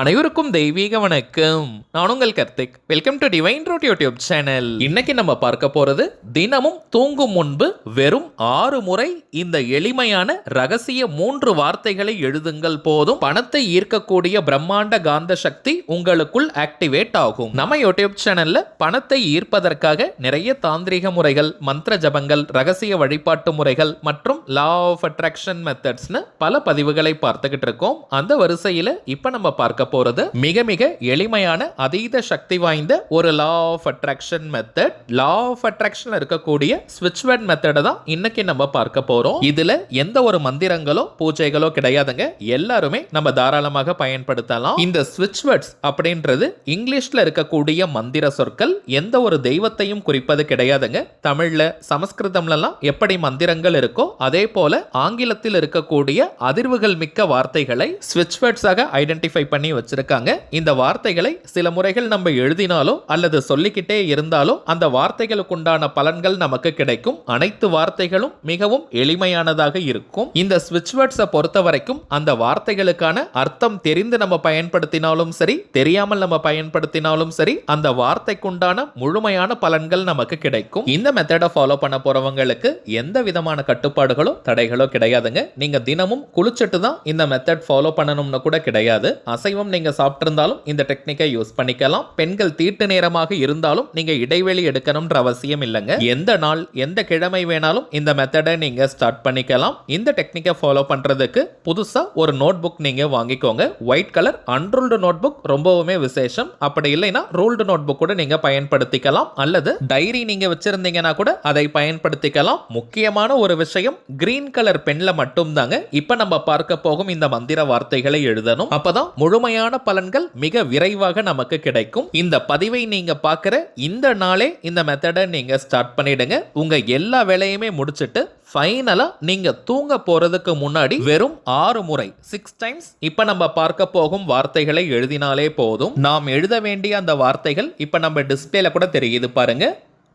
அனைவருக்கும் தெய்வீக வணக்கம். நான் உங்கள் Karthik. Welcome to divine road YouTube channel இன்னைக்கு நம்ம பார்க்க போறது தினமும் தூங்கும் முன்பு வெறும் ஆறு முறை இந்த எளிமையான ரகசிய மூன்று வார்த்தைகளை எழுதுங்கள் போதும். பணத்தை ஈர்க்கக்கூடிய பிரம்மாண்ட காந்த சக்தி உங்களுக்குள் ஆக்டிவேட் ஆகும். நம்ம யூடியூப் சேனல்ல பணத்தை ஈர்ப்பதற்காக நிறைய தாந்திரிக முறைகள் மந்திர ஜபங்கள் ரகசிய வழிபாட்டு முறைகள் மற்றும் லா ஆஃப் அட்ராக்ஷன் மெத்தட்ஸ்னு பல பதிவுகளை பார்த்துக்கிட்டு இருக்கோம். அந்த வரிசையில இப்ப நம்ம பார்க்க போறது மிக மிக எளிமையான அதீத சக்தி வாய்ந்த ஒரு law of attraction method law of attraction இருக்கக்கூடிய ஸ்விட்ச் வேர்ட் மெத்தடை தான் இன்னைக்கு நம்ம பார்க்க போறோம். இதுல எந்த ஒரு மந்திரங்களோ பூஜைகளோ கிடையாதுங்க. எல்லாருமே நம்ம தாராளமாக பயன்படுத்தலாம். இந்த ஸ்விட்ச் வேர்ட்ஸ் அப்படின்றது இங்கிலீஷ்ல இருக்கக்கூடிய மந்திர சொற்கள். எந்த ஒரு தெய்வத்தையும் குறிப்பது கிடையாதுங்க. தமிழ்ல சமஸ்கிருதம்லலாம் எப்படி மந்திரங்கள் இருக்கோ அதே போல ஆங்கிலத்தில் இருக்கக்கூடிய அதிர்வுகள் மிக்க வார்த்தைகளை ஸ்விட்ச் வேர்ட்ஸாக ஐடென்டிஃபை பண்ணி வச்சிருக்காங்க. இந்த வார்த்தைகளை சில முறைகள் நம்ம எழுதினாலோ அல்லது சொல்லிக்கிட்டே இருந்தாலோ அந்த வார்த்தைகளுக்கு உண்டான பலன்கள் நமக்கு கிடைக்கும். அனைத்து வார்த்தைகளும் மிகவும் எளிமையானதாக இருக்கும். இந்த ஸ்விட்ச் வேர்ட்ஸை பொறுத்த வரைக்கும் அந்த வார்த்தைகளுக்கான அர்த்தம் தெரிந்து நம்ம பயன்படுத்தினாலும் சரி தெரியாமல் நம்ம பயன்படுத்தினாலும் சரி அந்த வார்த்தைக்குண்டான முழுமையான பலன்கள் நமக்கு கிடைக்கும். இந்த மெத்தடை ஃபாலோ பண்ண போறவங்களுக்கு எந்த விதமான கட்டுப்பாடுகளோ தடைகளோ கிடையாதுங்க. நீங்க தினமும் குளிச்சுட்டு தான் இந்த மெத்தட் ஃபாலோ பண்ணணும்னு கூட கிடையாது. அசைவ அசைவம் நீங்கள் சாப்பிட்ருந்தாலும் இந்த டெக்னிக்கை யூஸ் பண்ணிக்கலாம். பெண்கள் தீட்டு நேரமாக இருந்தாலும் நீங்க இடைவெளி எடுக்கணும்ன்ற அவசியம் இல்லைங்க. எந்த நாள் எந்த கிழமை வேணாலும் இந்த மெத்தடை நீங்க ஸ்டார்ட் பண்ணிக்கலாம். இந்த டெக்னிக்கை ஃபாலோ பண்றதுக்கு புதுசா ஒரு நோட் புக் நீங்க வாங்கிக்கோங்க. White colour unruled note book ரொம்பவுமே விசேஷம். அப்படி இல்லைன்னா ரூல்டு நோட் புக் கூட நீங்க பயன்படுத்திக்கலாம். அல்லது டைரி நீங்க வச்சிருந்தீங்கன்னா கூட அதை பயன்படுத்திக்கலாம். முக்கியமான ஒரு விஷயம் கிரீன் கலர் பெண்ணில் மட்டும்தாங்க. இப்போ இப்ப நம்ம பார்க்க போகும் இந்த மந்திர வார்த்தைகளை எழுதணும். அப்போதான் முழுமை முழுமையான பலன்கள் மிக விரைவாக நமக்கு கிடைக்கும். இந்த பதிவை நீங்க பார்க்குற இந்த நாளே இந்த மெத்தடை நீங்க ஸ்டார்ட் பண்ணிடுங்க. உங்க எல்லா வேலையுமே முடிச்சிட்டு ஃபைனலாக நீங்கள் தூங்க போகிறதுக்கு முன்னாடி வெறும் ஆறு முறை சிக்ஸ் டைம்ஸ் இப்போ நம்ம பார்க்க போகும் வார்த்தைகளை எழுதினாலே போதும். நாம் எழுத வேண்டிய அந்த வார்த்தைகள் இப்போ நம்ம டிஸ்பிளேல கூட தெரியுது பாருங்க.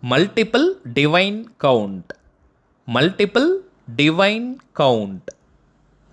Multiple divine count multiple divine count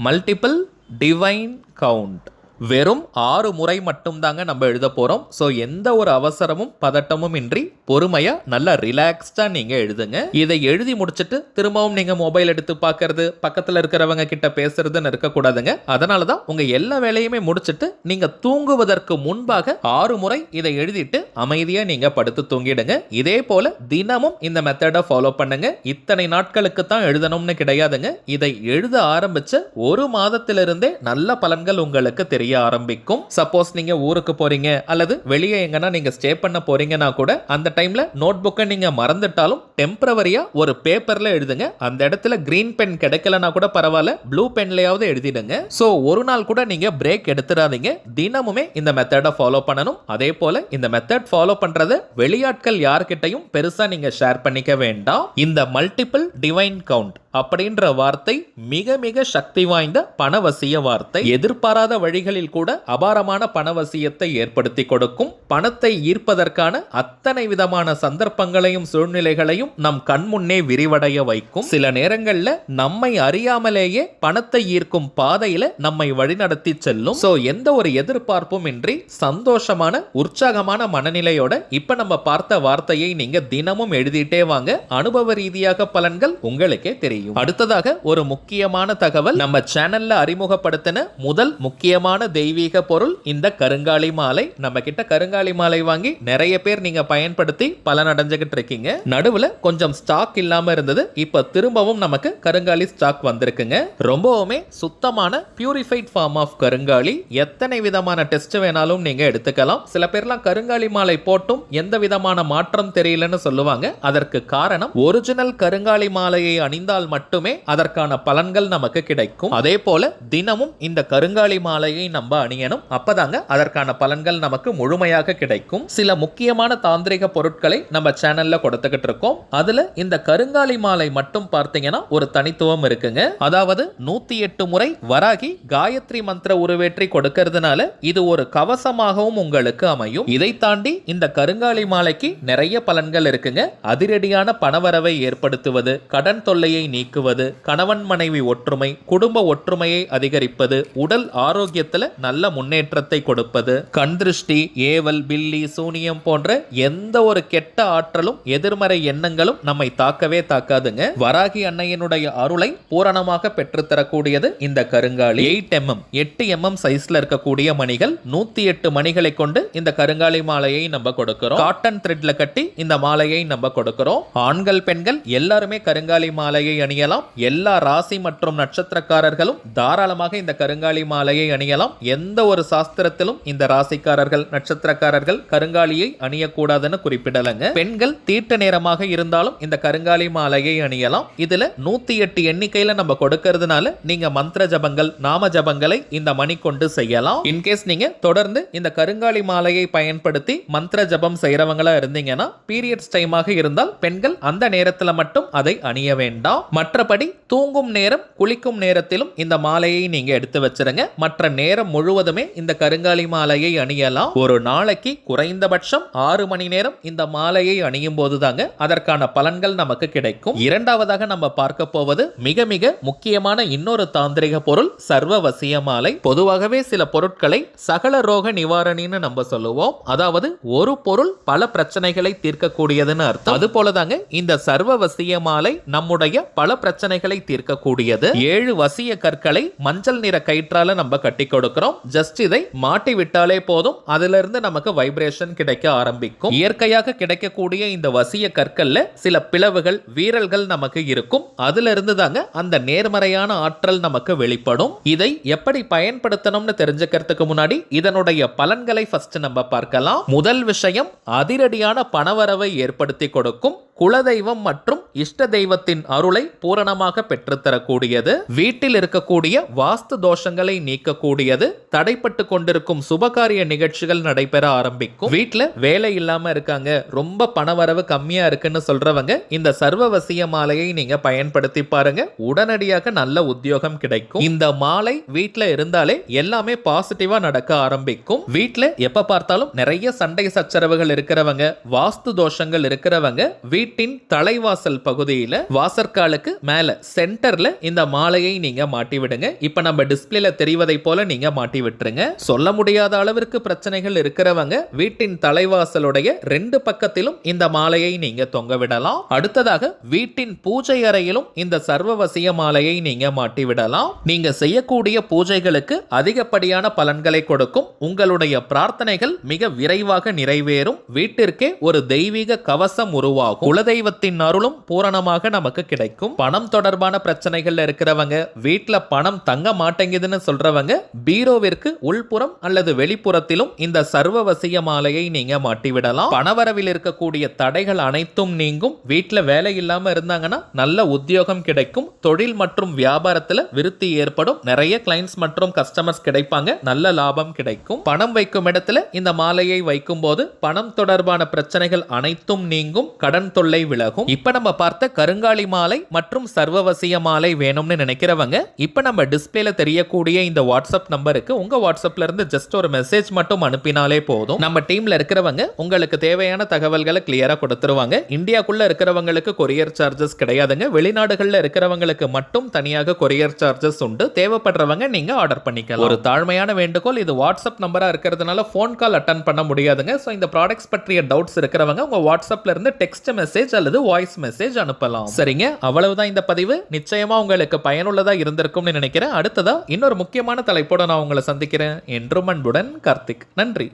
multiple divine count வெறும் ஆறு முறை மட்டும்தாங்க நம்ம எழுத போகிறோம் ஸோ எந்த ஒரு அவசரமும் பதட்டமும் இன்றி பொறுமையாக நல்லா ரிலாக்ஸ்டாக நீங்கள் எழுதுங்க. இதை எழுதி முடிச்சுட்டு திரும்பவும் நீங்கள் மொபைல் எடுத்து பார்க்கறது பக்கத்தில் இருக்கிறவங்க கிட்ட பேசுறதுன்னு இருக்கக்கூடாதுங்க. அதனால தான் உங்கள் எல்லா வேலையுமே முடிச்சுட்டு நீங்கள் தூங்குவதற்கு முன்பாக ஆறு முறை இதை எழுதிட்டு அமைதியாக நீங்கள் படுத்து தூங்கிடுங்க. இதே போல தினமும் இந்த மெத்தடை ஃபாலோ பண்ணுங்க. இத்தனை நாட்களுக்கு தான் எழுதணும்னு கிடையாதுங்க. இதை எழுத ஆரம்பிச்ச ஒரு மாதத்திலிருந்தே நல்ல பலன்கள் உங்களுக்கு தெரியும். செய்ய ஆரம்பிக்கும். சப்போஸ் நீங்க ஊருக்கு போறீங்க அல்லது வெளியே எங்கன்னா நீங்க ஸ்டே பண்ண போறீங்கன்னா கூட அந்த டைம்ல நோட் புக்கை நீங்க மறந்துட்டாலும் டெம்பரவரியா ஒரு பேப்பர்ல எழுதுங்க. அந்த இடத்துல கிரீன் பென் கிடைக்கலனா கூட பரவாயில்ல ப்ளூ பென்லயாவது எழுதிடுங்க. ஸோ ஒரு நாள் கூட நீங்க பிரேக் எடுத்துடாதீங்க. தினமுமே இந்த மெத்தடை ஃபாலோ பண்ணணும். அதே போல இந்த மெத்தட் ஃபாலோ பண்றத வெளியாட்கள் யார்கிட்டையும் பெருசா நீங்க ஷேர் பண்ணிக்க வேண்டாம். இந்த மல்டிபிள் டிவைன் கவுண்ட் அப்படின்ற வார்த்தை மிக மிக சக்தி வாய்ந்த பணவசிய வார்த்தை. எதிர்பாராத வழிகளில் கூட அபாரமான பணவசியத்தை ஏற்படுத்தி கொடுக்கும். பணத்தை ஈர்ப்பதற்கான அத்தனை விதமான சந்தர்ப்பங்களையும் சூழ்நிலைகளையும் நம் கண்முன்னே விரிவடைய வைக்கும். சில நேரங்கள்ல நம்மை அறியாமலேயே பணத்தை ஈர்க்கும் பாதையில நம்மை வழிநடத்தி செல்லும். சோ எந்த ஒரு எதிர்பார்ப்பும் இன்றி சந்தோஷமான உற்சாகமான மனநிலையோட இப்ப நம்ம பார்த்த வார்த்தையை நீங்க தினமும் எழுதிட்டே வாங்க. அனுபவ ரீதியாக பலன்கள் உங்களுக்கே தெரியும். அடுத்ததாக ஒரு முக்கியமான தகவல் நம்ம சேனல்ல அறிமுகப்படுத்தின முதல் முக்கியமான தெய்வீக பொருள் இந்த கருங்காலி மாலை. நம்ம கிட்ட கருங்காலி மாலை வாங்கி நிறைய பேர் நீங்க பயன்படுத்தி பலன் அடைஞ்சுகிட்டு இருக்கீங்க. நடுவுல கொஞ்சம் ஸ்டாக் இல்லாம இருந்தது. இப்ப திரும்பவும் நமக்கு கருங்காலி ஸ்டாக் வந்திருக்குங்க. ரொம்பவுமே சுத்தமான பியூரிஃபைட் ஃபார்ம் ஆஃப் கருங்காலி. எத்தனை விதமான டெஸ்ட் வேணாலும் நீங்க எடுத்துக்கலாம். சில பேர்லாம் கருங்காலி மாலை போட்டும் எந்த விதமான மாற்றம் தெரியலன்னு சொல்லுவாங்க. அதற்கு காரணம் ஒரிஜினல் கருங்காலி மாலையை அணிந்தால் மட்டுமே அதற்கான பலன்கள் நமக்கு கிடைக்கும். அதே போல தினமும் இந்த கருங்காலி மாலையை நம்ம அணியணும். அப்பதாங்க அதற்கான பலன்கள் நமக்கு முழுமையாக கிடைக்கும். சில முக்கியமான தாந்திரிக பொருட்களை நம்ம சேனல்ல கொடுத்துக்கிட்டு இருக்கோம். அதுல இந்த கருங்காலி மாலை மட்டும் பார்த்தீங்கன்னா ஒரு தனித்துவம் இருக்குங்க. அதாவது நூத்தி எட்டு முறை வராகி காயத்ரி மந்திர உருவேற்றி கொடுக்கறதுனால இது ஒரு கவசமாகவும் உங்களுக்கு அமையும். இதை தாண்டி இந்த கருங்காலி மாலைக்கு நிறைய பலன்கள் இருக்குங்க. அதிரடியான பணவரவை ஏற்படுத்துவது கடன் தொல்லையை நீ நீக்குவது கணவன் மனைவி ஒற்றுமை குடும்ப ஒற்றுமையை அதிகரிப்பது உடல் ஆரோக்கியத்துல நல்ல முன்னேற்றத்தை கொடுப்பது கண் திருஷ்டி ஏவல் பில்லி சூனியம் போன்ற எந்த ஒரு கெட்ட ஆற்றலும் எதிர்மறை எண்ணங்களும் நம்மை தாக்கவே தாக்காதுங்க. வராகி அன்னையினுடைய அருளை பூரணமாக பெற்றுத்தரக்கூடியது இந்த கருங்காலி. எயிட் எம்எம் எட்டு எம்எம் சைஸ்ல இருக்கக்கூடிய மணிகள் நூத்தி எட்டு மணிகளை கொண்டு இந்த கருங்காலி மாலையை நம்ம கொடுக்கிறோம். காட்டன் த்ரெட்ல கட்டி இந்த மாலையை நம்ம கொடுக்கிறோம். ஆண்கள் பெண்கள் எல்லாருமே கருங்காலி மாலையை அணியலாம். எல்லா ராசி மற்றும் நட்சத்திரக்காரர்களும் தாராளமாக இந்த கருங்காலி மாலையை அணியலாம். எந்த ஒரு சாஸ்திரத்திலும் இந்த ராசிக்காரர்கள் நட்சத்திரக்காரர்கள் கருங்காலியை அணியக்கூடாதுன்னு குறிப்பிடலங்க. பெண்கள் தீட்ட நேரமாக இருந்தாலும் இந்த கருங்காலி மாலையை அணியலாம். இதுல நூத்தி எட்டு எண்ணிக்கையில நம்ம கொடுக்கறதுனால நீங்க மந்திர ஜபங்கள் நாம ஜபங்களை இந்த மணி கொண்டு செய்யலாம். இன்கேஸ் நீங்க தொடர்ந்து இந்த கருங்காலி மாலையை பயன்படுத்தி மந்திர ஜபம் செய்யறவங்களா இருந்தீங்கன்னா பீரியட்ஸ் டைமாக இருந்தால் பெண்கள் அந்த நேரத்துல மட்டும் அதை அணிய வேண்டாம். மற்றபடி தூங்கும் நேரம் குளிக்கும் நேரத்திலும் இந்த மாலையை நீங்க எடுத்து வச்சிருங்க. மற்ற நேரம் முழுவதுமே இந்த கருங்காலி மாலையை அணியலாம். ஒரு நாளைக்கு குறைந்தபட்சம் ஆறு மணி நேரம் இந்த மாலையை அணியும் போதுதாங்க. அதற்கான பலன்கள் நமக்கு கிடைக்கும். இரண்டாவதாக நம்ம பார்க்க போவது மிக மிக முக்கியமான இன்னொரு தாந்திரிக பொருள் சர்வவசிய மாலை. பொதுவாகவே சில பொருட்களை சகல ரோக நிவாரணின்னு நம்ம சொல்லுவோம். அதாவது ஒரு பொருள் பல பிரச்சனைகளை தீர்க்கக்கூடியதுன்னு அர்த்தம். அது போலதாங்க இந்த சர்வவசிய மாலை நம்முடைய பல பிரச்சனைகளை தீர்க்கக்கூடியது. ஏழு வசிய கற்களை மஞ்சள் நிற கயிற்றால நம்ம கட்டி கொடுக்கிறோம். ஜஸ்ட் இதை மாட்டி விட்டாலே போதும். அதுல இருந்து நமக்கு வைப்ரேஷன் கிடைக்க ஆரம்பிக்கும். இயற்கையாக கிடைக்கக்கூடிய இந்த வசிய கற்கள்ல சில பிளவுகள் வீரல்கள் நமக்கு இருக்கும். அதுல இருந்து தாங்க அந்த நேர்மறையான ஆற்றல் நமக்கு வெளிப்படும். இதை எப்படி பயன்படுத்தணும்னு தெரிஞ்சுக்கிறதுக்கு முன்னாடி இதனுடைய பலன்களை ஃபர்ஸ்ட் நம்ம பார்க்கலாம். முதல் விஷயம் அதிரடியான பணவரவை ஏற்படுத்தி கொடுக்கும். குலதெய்வம் மற்றும் இஷ்ட தெய்வத்தின் அருளை பூரணமாக பெற்றுத்தரக்கூடியது. வீட்டில் இருக்கக்கூடிய வாஸ்து தோஷங்களை நீக்கக்கூடியது. தடைப்பட்டு கொண்டிருக்கும் சுபகாரிய நிகழ்ச்சிகள் நடைபெற ஆரம்பிக்கும். வீட்டில் வேலை இல்லாம இருக்காங்க. ரொம்ப பணவரவு கம்மியா இருக்குன்னு சொல்றவங்க இந்த சர்வவசிய மாலையை நீங்க பயன்படுத்தி பாருங்க. உடனடியாக நல்ல உத்தியோகம் கிடைக்கும். இந்த மாலை வீட்டில் இருந்தாலே எல்லாமே பாசிட்டிவா நடக்க ஆரம்பிக்கும். வீட்டில் எப்ப பார்த்தாலும் நிறைய சண்டை சச்சரவுகள் இருக்கிறவங்க வாஸ்து தோஷங்கள் இருக்கிறவங்க வீட்டின் தலைவாசல் பகுதியில் வாசற்காலுக்கு மேல சென்டர்ல இந்த மாலையை நீங்க மாட்டி விடுங்க இப்ப நம்ம டிஸ்பிளேல தெரிவதை போல நீங்க மாட்டி விட்டுருங்க சொல்ல முடியாத அளவிற்கு பிரச்சனைகள் இருக்கிறவங்க வீட்டின் தலைவாசலுடைய ரெண்டு பக்கத்திலும் இந்த மாலையை நீங்க தொங்க விடலாம். அடுத்ததாக வீட்டின் பூஜை அறையிலும் இந்த சர்வவசிய மாலையை நீங்க மாட்டி விடலாம் நீங்க செய்யக்கூடிய பூஜைகளுக்கு அதிகப்படியான பலன்களை கொடுக்கும். உங்களுடைய பிரார்த்தனைகள் மிக விரைவாக நிறைவேறும். வீட்டிற்கே ஒரு தெய்வீக கவசம் உருவாகும். குலதெய்வத்தின் அருளும் பூரணமாக நமக்கு கிடைக்கும். பணம் தொடர்பான பிரச்சனைகள்ல இருக்கிறவங்க வீட்டில் பணம் தங்க மாட்டேங்குதுன்னு சொல்றவங்க பீரோவிற்கு உள்புறம் அல்லது வெளிப்புறத்திலும் இந்த சர்வவசிய மாலையை நீங்க மாட்டி விடலாம் பணவரவில் இருக்கக்கூடிய தடைகள் அனைத்தும் நீங்கும். வீட்டில் வேலை இல்லாம இருந்தாங்கன்னா நல்ல உத்தியோகம் கிடைக்கும். தொழில் மற்றும் வியாபாரத்துல விருத்தி ஏற்படும். நிறைய கிளைண்ட்ஸ் மற்றும் கஸ்டமர்ஸ் கிடைப்பாங்க. நல்ல லாபம் கிடைக்கும். பணம் வைக்கும் இடத்துல இந்த மாலையை வைக்கும் போது பணம் தொடர்பான பிரச்சனைகள் அனைத்தும் நீங்கும். கடன் தொல்லை விலகும். இப்ப நம்ம பார்த்த கருங்காலி மாலை மற்றும் சர்வவசிய மாலை வேணும்னு நினைக்கிறவங்க இப்ப நம்ம டிஸ்பிளேல தெரியக்கூடிய இந்த வாட்ஸ்அப் நம்பருக்கு உங்க வாட்ஸ்அப்ல இருந்து ஜஸ்ட் ஒரு மெசேஜ் மட்டும் அனுப்பினாலே போதும். நம்ம டீம்ல இருக்கிறவங்க உங்களுக்கு தேவையான தகவல்களை கிளியரா கொடுத்துருவாங்க. இந்தியாக்குள்ள இருக்கிறவங்களுக்கு கொரியர் சார்ஜஸ் கிடையாதுங்க. வெளிநாடுகள்ல இருக்கிறவங்களுக்கு மட்டும் தனியாக கொரியர் சார்ஜஸ் உண்டு. தேவைப்படுறவங்க நீங்க ஆர்டர் பண்ணிக்கலாம். ஒரு தாழ்மையான வேண்டுகோள் இது வாட்ஸ்அப் நம்பரா இருக்கிறதுனால ஃபோன் கால் அட்டன் பண்ண முடியாதுங்க. ஸோ இந்த ப்ராடக்ட்ஸ் பற்றிய டவுட்ஸ் இருக்கிறவங்க உங்க வாட்ஸ்அப்ல இருந்து டெக்ஸ்ட் மெசேஜ் அல்லது வாய்ஸ் மெசேஜ் அனுப்பலாம். சரிங்க? அவ்வளவுதான் இந்த பதிவு. நிச்சயமா உங்களுக்கு பயனுள்ளதா இருந்திருக்கும்னு நினைக்கிறேன். அடுத்ததா இன்னொரு முக்கியமான தலைப்போட நான் உங்களை சந்திக்கிறேன். என்றும் அன்புடன் கார்த்திக். நன்றி.